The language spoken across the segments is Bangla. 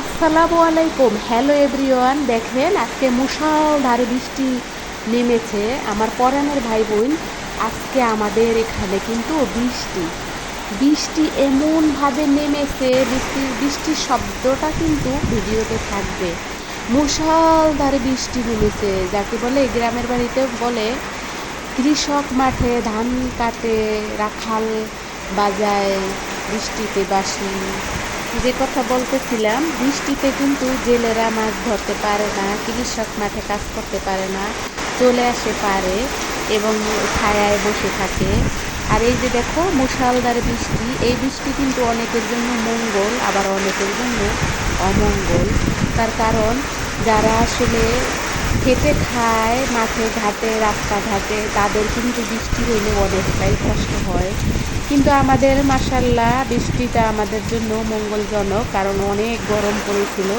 আসসালামু আলাইকুম। হ্যালো এভরিওয়ান দেখেন আজকে মুষলধারে বৃষ্টি নেমেছে। আমার পরাণের ভাই বোন আজকে আমাদের এখানে কিন্তু বৃষ্টি। বৃষ্টি এমনভাবে নেমেছে বৃষ্টির বৃষ্টির শব্দটা কিন্তু ভিডিওতে থাকবে। মুষলধারে বৃষ্টি নেমেছে, যাকে বলে, গ্রামের বাড়িতে বলে, কৃষক মাঠে ধান কাটে, রাখাল বাজায় বৃষ্টিতে বাসি। যে কথা বলতেছিলাম, বৃষ্টিতে কিন্তু জেলেরা মাছ ধরতে পারে না চিকিৎসক মাঠে কাজ করতে পারে না, চলে আসে পারে এবং ছায়ায় বসে থাকে। আর এই যে দেখো মুষালদার বৃষ্টি, এই বৃষ্টি কিন্তু অনেকের জন্য মঙ্গল, আবার অনেকের জন্য অমঙ্গল। তার কারণ, যারা আসলে খেটে খায় মাঠে ঘাটে, রাস্তাঘাটে। তাদের কিন্তু বৃষ্টি হইলে অনেকটাই কষ্ট হয়। কিন্তু আমাদের মাসাল্লাহ বৃষ্টিটা আমাদের জন্য মঙ্গলজনক, কারণ অনেক গরম পড়েছিল।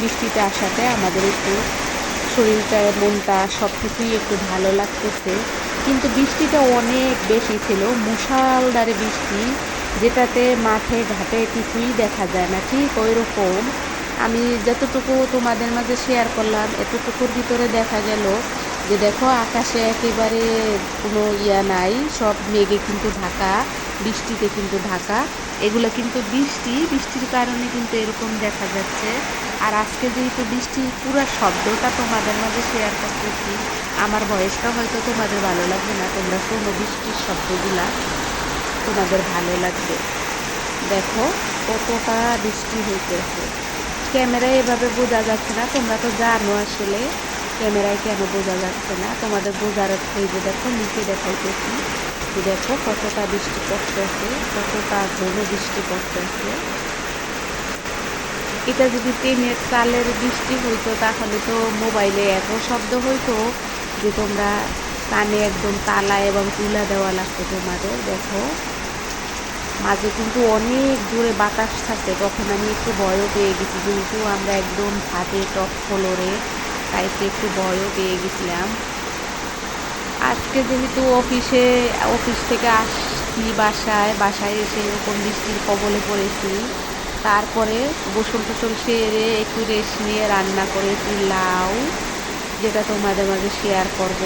বৃষ্টিতে আসাতে আমাদের একটু শরীরটা, মনটা সব কিছুই একটু ভালো লাগতেছে। কিন্তু বৃষ্টিটা অনেক বেশি ছিল মুষালদারে বৃষ্টি, যেটাতে মাঠে ঘাটে কিছুই দেখা যায় না। ঠিক ওই রকম আমি যতটুকু তোমাদের মাঝে শেয়ার করলাম, এতটুকুর ভিতরে দেখা গেল যে দেখো আকাশে একেবারে কোনো ইয়া নাই, সব মেঘে কিন্তু ঢাকা, বৃষ্টিতে কিন্তু ঢাকা। এগুলো কিন্তু বৃষ্টি, বৃষ্টির কারণে কিন্তু এরকম দেখা যাচ্ছে। আর আজকে যেহেতু বৃষ্টির পুরো শব্দটা তোমাদের মাঝে শেয়ার করতেছি। আমার বয়সটা হয়তো তোমাদের ভালো লাগবে না, তোমরা শোনো বৃষ্টির শব্দগুলা। তোমাদের ভালো লাগবে। দেখো কতটা বৃষ্টি হইতেছে। ক্যামেরায় এভাবে বোঝা যাচ্ছে না, তোমরা তো জানো আসলে। ক্যামেরায় কেন বোঝা যাচ্ছে না? তোমাদের বোঝার এই যে দেখো, নিচে দেখাইতেছি। দেখো, কতটা বৃষ্টি পড়তেছে, কতটা ঘন বৃষ্টি পড়তেছে। এটা যদি ট্রেনের চালের বৃষ্টি হইতো, তাহলে তো মোবাইলে এত শব্দ হইতো যে তোমরা কানে একদম তালা এবং তুলা দেওয়া লাগতো তোমাদের, দেখো। মাঝে কিন্তু অনেক জোরে বাতাস থাকে তখন আমি একটু ভয়ও পেয়ে গেছি, যেহেতু আমরা একদম ছাদে টপ ফ্লোরে, তাই একটু ভয়ও পেয়ে গেছিলাম। আজকে যেহেতু অফিসে, অফিস থেকে আসছি বাসায় বাসায় এসে এরকম বৃষ্টির কবলে পড়েছি। তারপরে গোসল টোসল সেরে একটু রেস্ট নিয়ে রান্না করেছি লাউ, যেটা তোমাদের মাঝে শেয়ার করব।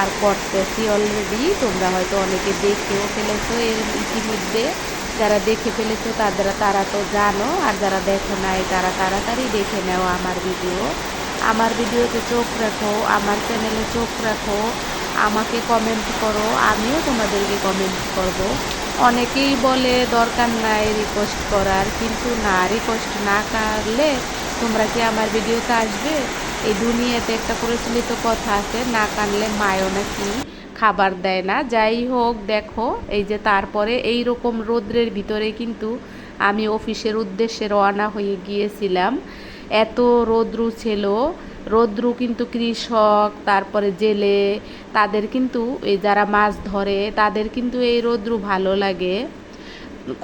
আর করতেছি অলরেডি তোমরা হয়তো অনেকে দেখেও ফেলেছো এর ইতিমধ্যে। যারা দেখে ফেলেছো তাদের, তারা তো জানো, আর যারা দেখো নাই তারা তাড়াতাড়ি দেখে নেও আমার ভিডিও আমার ভিডিওতে চোখ রাখো, আমার চ্যানেলে চোখ রাখো, আমাকে কমেন্ট করো, আমিও তোমাদেরকে কমেন্ট করব। অনেকেই বলে দরকার নাই রিকোয়েস্ট করার, কিন্তু না রিকোয়েস্ট না করলে তোমরা কি আমার ভিডিওতে আসবে? এই দুনিয়াতে একটা প্রচলিত কথা আছে, না কানলে মায়ও নাকি খাবার দেয় না। যাই হোক, দেখো, এই যে তারপরে এই রকম রৌদ্রের ভিতরে কিন্তু আমি অফিসের উদ্দেশ্যে রওনা হয়ে গিয়েছিলাম। এত রৌদ্রু ছিল, রৌদ্রু কিন্তু কৃষক, তারপরে জেলে, তাদের কিন্তু এই যারা মাছ ধরে, তাদের কিন্তু এই রৌদ্রু ভালো লাগে।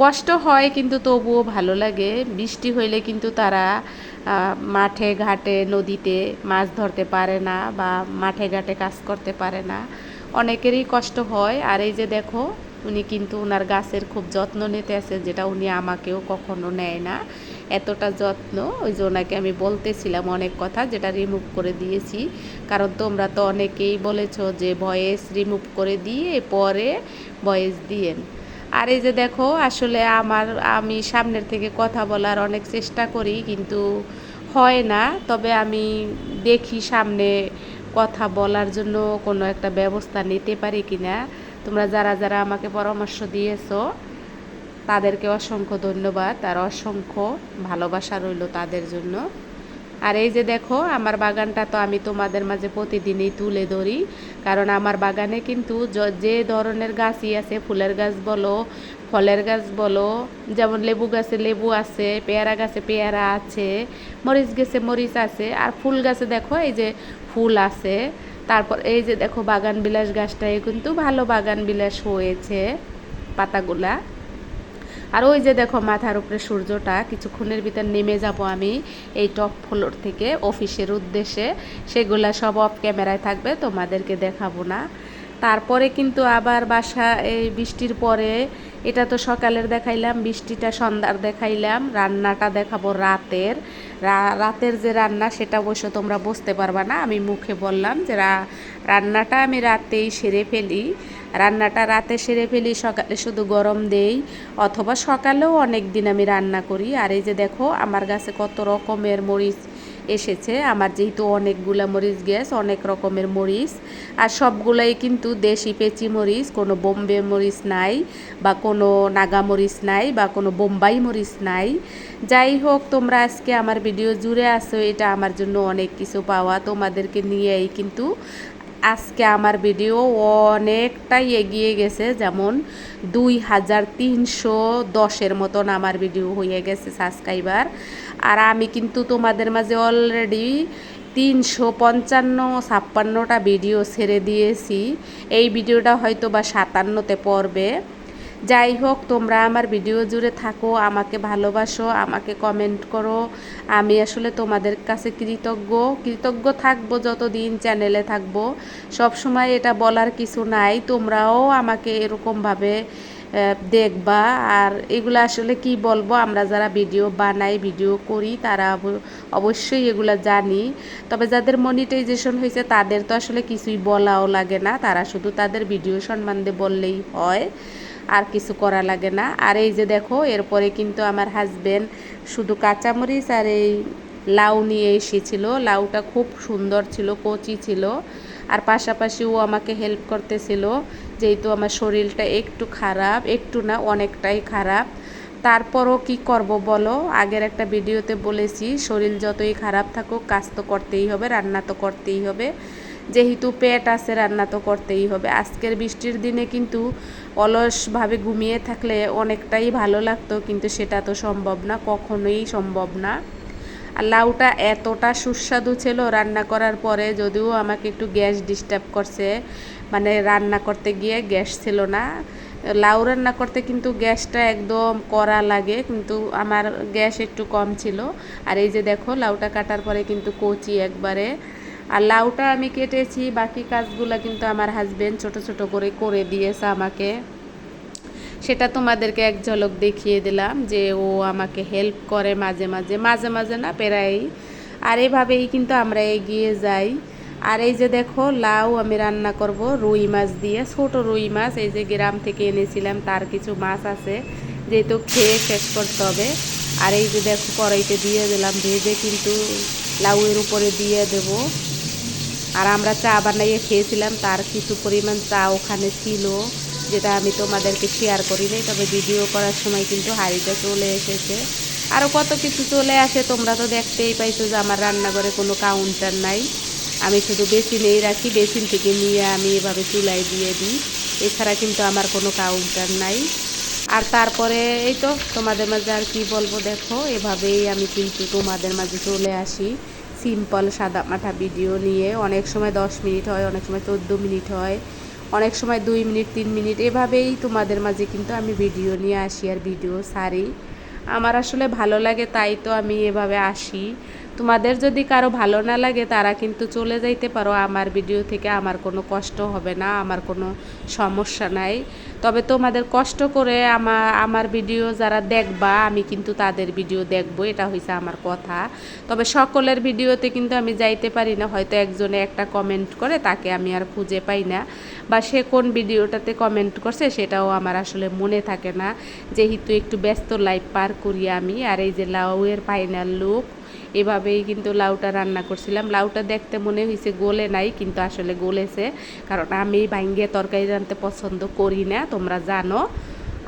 কষ্ট হয় কিন্তু তবুও ভালো লাগে, বৃষ্টি হইলে কিন্তু তারা মাঠে ঘাটে, নদীতে মাছ ধরতে পারে না বা মাঠে ঘাটে কাজ করতে পারে না। অনেকেরই কষ্ট হয়। আর এই যে দেখো, উনি কিন্তু ওনার গাছের খুব যত্ন নিতে আছে, যেটা উনি আমাকেও কখনো নেয় না। এতটা যত্ন, ওই যে ওনাকে আমি বলতেছিলাম অনেক কথা, যেটা রিমুভ করে দিয়েছি। কারণ তোমরা তো অনেকেই বলেছ যে ভয়েস রিমুভ করে দিয়ে পরে ভয়েস দিয়েন। আর এই যে দেখো, আসলে আমার, আমি সামনের থেকে কথা বলার অনেক চেষ্টা করি, কিন্তু হয় না। তবে আমি দেখি সামনে কথা বলার জন্য কোনো একটা ব্যবস্থা নিতে পারি কি না তোমরা যারা যারা আমাকে পরামর্শ দিয়েছ, তাদেরকে অসংখ্য ধন্যবাদ। আর অসংখ্য ভালোবাসা রইল তাদের জন্য। আর এই যে দেখো, আমার বাগানটা তো আমি তোমাদের মাঝে প্রতিদিনই তুলে ধরি। কারণ আমার বাগানে কিন্তু যে ধরনের গাছই আছে, ফুলের গাছ বলো, ফলের গাছ বলো, যেমন লেবু গাছে লেবু আছে, পেয়ারা গাছে পেয়ারা আছে, মরিচ গাছে মরিচ আছে, আর ফুল গাছে দেখো, এই যে ফুল আছে। তারপর এই যে দেখো, বাগান বিলাস গাছটাই কিন্তু ভালো বাগান বিলাস হয়েছে পাতাগুলা। আর ওই যে দেখো মাথার উপরে সূর্যটা কিছুক্ষণের ভিতর নেমে যাব আমি এই টপ ফ্লোর থেকে অফিসের উদ্দেশ্যে। সেগুলা সব অফ ক্যামেরায় থাকবে, তোমাদেরকে দেখাবো না। তারপরে কিন্তু আবার বাসা, এই বৃষ্টির পরে, এটা তো সকালের দেখাইলাম, বৃষ্টিটা সন্ধ্যার দেখাইলাম, রান্নাটা দেখাবো রাতের। রাতের যে রান্না, সেটা অবশ্য তোমরা বুঝতে পারবা না। আমি মুখে বললাম যে রান্নাটা আমি রাতেই সেরে ফেলি। রান্নাটা রাতে সেরে ফেলি, সকালে শুধু গরম দেই, অথবা সকালেও অনেক দিন আমি রান্না করি। আর এই যে দেখো, আমার কাছে কত রকমের মরিচ এসেছে। আমার যেহেতু অনেকগুলা মরিচ গ্যাস, অনেক রকমের মরিচ। আর সবগুলাই কিন্তু দেশি পেঁচি মরিচ, কোনো বোম্বে মরিচ নাই, বা কোনো নাগা মরিচ নাই, বা কোনো বোম্বাই মরিচ নাই। যাই হোক, তোমরা আজকে আমার ভিডিও জুড়ে আসো এটা আমার জন্য অনেক কিছু পাওয়া। তোমাদেরকে নিয়েই কিন্তু আজকে আমার ভিডিও অনেকটাই এগিয়ে গেছে, যেমন দুই হাজার তিনশো দশের মতন আমার ভিডিও হয়ে গেছে সাবস্ক্রাইবার আর আমি কিন্তু তোমাদের মাঝে অলরেডি তিনশো পঞ্চান্ন ছাপ্পান্নটা ভিডিও ছেড়ে দিয়েছি। এই ভিডিওটা হয়তো বা সাতান্নতে পড়বে। যাই হোক, তোমরা আমার ভিডিও জুড়ে থাকো, আমাকে ভালোবাসো, আমাকে কমেন্ট করো। আমি আসলে তোমাদের কাছে কৃতজ্ঞ কৃতজ্ঞ থাকব যতদিন চ্যানেলে থাকব। সবসময় এটা বলার কিছু নাই, তোমরাও আমাকে এরকমভাবে দেখবা। আর এগুলো আসলে কি বলব, আমরা যারা ভিডিও বানাই, ভিডিও করি, তারা অবশ্যই এগুলো জানি। তবে যাদের মনিটাইজেশন হয়েছে, তাদের তো আসলে কিছুই বলাও লাগে না। তারা শুধু তাদের ভিডিও সম্বন্ধে বললেই হয়। আর কিছু করা লাগে না। আর এই যে দেখো, এরপরে কিন্তু আমার হাজবেন্ড শুধু কাঁচামরিচ আর এই লাউ নিয়ে এসেছিল। লাউটা খুব সুন্দর ছিল, কচি ছিল। আর পাশাপাশি ও আমাকে হেল্প করতেছিল, যেহেতু আমার শরীরটা একটু খারাপ, একটু না, অনেকটাই খারাপ। তারপরও কি করব বলো? আগের একটা ভিডিওতে বলেছি, শরীর যতই খারাপ থাকুক, কাজ তো করতেই হবে, রান্না তো করতেই হবে। যেহেতু পেট আছে, রান্না তো করতেই হবে। আজকের বৃষ্টির দিনে কিন্তু অলসভাবে ঘুমিয়ে থাকলে অনেকটাই ভালো লাগতো, কিন্তু সেটা তো সম্ভব না, কখনোই সম্ভব না। আর লাউটা এতটা সুস্বাদু ছিল রান্না করার পরে, যদিও আমাকে একটু গ্যাস ডিস্টার্ব করছে মানে রান্না করতে গিয়ে গ্যাস ছিল না। লাউ রান্না করতে কিন্তু গ্যাসটা একদম কড়া লাগে, কিন্তু আমার গ্যাস একটু কম ছিল। আর এই যে দেখো, লাউটা কাটার পরে কিন্তু কচি একবারে। আর লাউটা আমি কেটেছি, বাকি কাজগুলো কিন্তু আমার হাজব্যান্ড ছোট ছোট করে করে দিয়েছে আমাকে। সেটা তোমাদেরকে এক ঝলক দেখিয়ে দিলাম যে ও আমাকে হেল্প করে মাঝে মাঝে মাঝে মাঝে না প্রায়ই। আর এভাবেই কিন্তু আমরা এগিয়ে যাই। আর এই যে দেখো, লাউ আমি রান্না করব রুই মাছ দিয়ে, ছোট রুই মাছ, এই যে গ্রাম থেকে এনেছিলাম, তার কিছু মাছ আছে, যেহেতু খেয়ে শেষ করতে হবে। আর এই যে দেখো, কড়াইতে দিয়ে দিলাম, ভেজে কিন্তু লাউয়ের উপরে দিয়ে দেবো। আর আমরা চা বানাইয়ে খেয়েছিলাম, তার কিছু পরিমাণ চা ওখানে ছিল, যেটা আমি তোমাদেরকে শেয়ার করি নাই, তবে ভিডিও করার সময় কিন্তু হাঁড়িটা চলে এসেছে। আরও কত কিছু চলে আসে তোমরা তো দেখতেই পাইছো যে আমার রান্নাঘরে কোনো কাউন্টার নাই। আমি শুধু বেসিনেই রাখি, বেসিন থেকে নিয়ে আমি এভাবে চুলাই দিয়ে দিই, এছাড়া কিন্তু আমার কোনো কাউন্টার নাই। আর তারপরে এই তো তোমাদের মাঝে আর কি বলব দেখো, এভাবেই আমি কিন্তু তোমাদের মাঝে চলে আসি। সিম্পল সাদা মাঠা ভিডিও নিয়ে অনেক সময় দশ মিনিট হয়, অনেক সময় চোদ্দ মিনিট হয়, অনেক সময় দুই মিনিট, তিন মিনিট, এভাবেই তোমাদের মাঝে কিন্তু আমি ভিডিও নিয়ে আসি আর ভিডিও সারি। আমার আসলে ভালো লাগে তাই তো আমি এভাবে আসি। তোমাদের যদি কারও ভালো না লাগে, তারা কিন্তু চলে যাইতে পারো। আমার ভিডিও থেকে আমার কোনো কষ্ট হবে না, আমার কোনো সমস্যা নাই। তবে তোমাদের কষ্ট করে আমার আমার ভিডিও যারা দেখবা, আমি কিন্তু তাদের ভিডিও দেখব, এটা হয়েছে আমার কথা। তবে সকলের ভিডিওতে কিন্তু আমি যাইতে পারি না, হয়তো একজনে একটা কমেন্ট করে, তাকে আমি আর খুঁজে পাই না। বা সে কোন ভিডিওটাতে কমেন্ট করছে, সেটাও আমার আসলে মনে থাকে না। যেহেতু একটু ব্যস্ত লাইফ পার করি আমি, আর এই যে লাউয়ের ফাইনাল লুক এভাবেই কিন্তু লাউটা রান্না করছিলাম। লাউটা দেখতে মনে হয়েছে গলে নাই, কিন্তু আসলে গলেছে। কারণ আমি ভাঙ্গে তরকারি রানতে পছন্দ করি না, তোমরা জানো।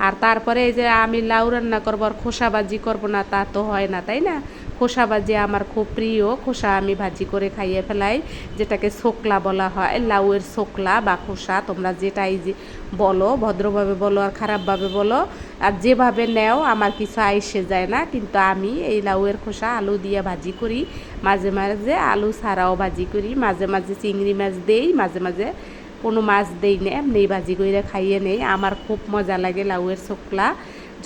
আর তারপরে এই যে আমি লাউ রান্না করব আর খোসাবাজি করব না, তা তো হয় না, তাই না? খোসা ভাজি আমার খুব প্রিয়। খোসা আমি ভাজি করে খাইয়ে ফেলাই, যেটাকে শোকলা বলা হয়, লাউয়ের শোকলা বা খোসা, তোমরা যেটাই যে বলো, ভদ্রভাবে বলো আর খারাপভাবে বলো, আর যেভাবে নেও আমার কিছু আইসে যায় না। কিন্তু আমি এই লাউয়ের খোসা আলু দিয়ে ভাজি করি, মাঝে মাঝে আলু ছাড়াও ভাজি করি, মাঝে মাঝে চিংড়ি মাছ দেই, মাঝে মাঝে কোনো মাছ দেই না, এমনি ভাজি করে খাইয়ে নেই। আমার খুব মজা লাগে লাউয়ের শোকলা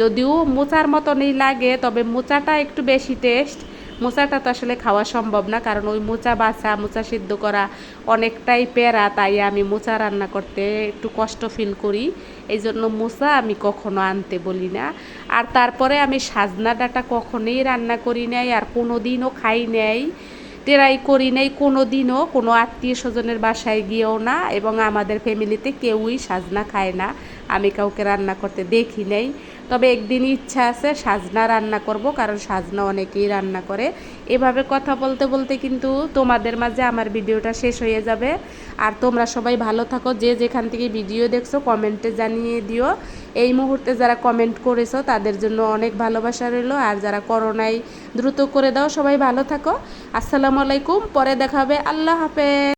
যদিও মোচার মতনই লাগে, তবে মোচাটা একটু বেশি টেস্ট মোচাটা তো আসলে খাওয়া সম্ভব না, কারণ ওই মোচা বাছা, মোচা সিদ্ধ করা অনেকটাই পেরা তাই আমি মোচা রান্না করতে একটু কষ্ট ফিল করি। এই জন্য মোচা আমি কখনো আনতে বলি না। আর তারপরে আমি সাজনা ডাটা কখনোই রান্না করি নাই, আর কোনো দিনও খাই নাই ট্রাই করি নাই কোনো দিনও কোনো আত্মীয় স্বজনের বাসায় গিয়েও না, এবং আমাদের ফ্যামিলিতে কেউই সাজনা খায় না। আমি কাউকে রান্না করতে দেখি নাই। তবে একদিন ইচ্ছা আছে সাজনা রান্না করব, কারণ সাজনা অনেকেই রান্না করে। এভাবে কথা বলতে বলতে কিন্তু তোমাদের মাঝে আমার ভিডিওটা শেষ হয়ে যাবে। আর তোমরা সবাই ভালো থাকো, যে যেখান থেকে ভিডিও দেখছ কমেন্টে জানিয়ে দিও। এই মুহূর্তে যারা কমেন্ট করেছ তাদের জন্য অনেক ভালোবাসা রইল। আর যারা করোনায় দ্রুত করে দাও, সবাই ভালো থাকো। আসসালামু আলাইকুম, পরে দেখা হবে। আল্লাহ হাফেজ।